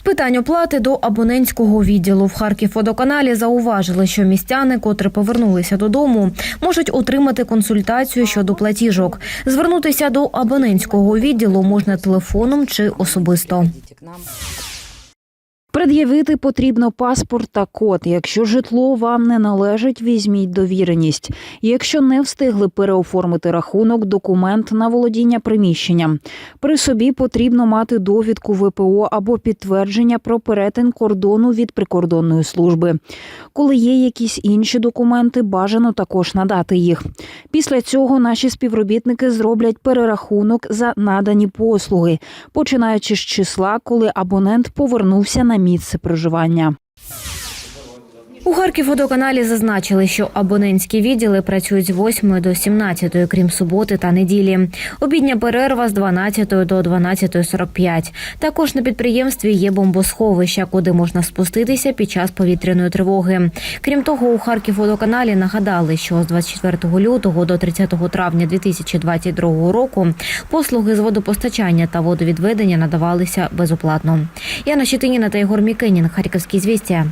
З питань оплати до абонентського відділу в Харківводоканалі зауважили, що містяни, котрі повернулися додому, можуть отримати консультацію щодо платіжок. Звернутися до абонентського відділу можна телефоном чи особисто. Пред'явити потрібно паспорт та код. Якщо житло вам не належить, візьміть довіреність. Якщо не встигли переоформити рахунок, документ на володіння приміщенням. При собі потрібно мати довідку ВПО або підтвердження про перетин кордону від прикордонної служби. Коли є якісь інші документи, бажано також надати їх. Після цього наші співробітники зроблять перерахунок за надані послуги, починаючи з числа, коли абонент повернувся на місце проживання. У Харківводоканалі зазначили, що абонентські відділи працюють з 8 до 17, крім суботи та неділі. Обідня перерва з 12 до 12.45. Також на підприємстві є бомбосховища, куди можна спуститися під час повітряної тривоги. Крім того, у Харківводоканалі нагадали, що з 24 лютого до 30 травня 2022 року послуги з водопостачання та водовідведення надавалися безоплатно. Яна Щетиніна та Ігор Мікенін, Харківські звістя.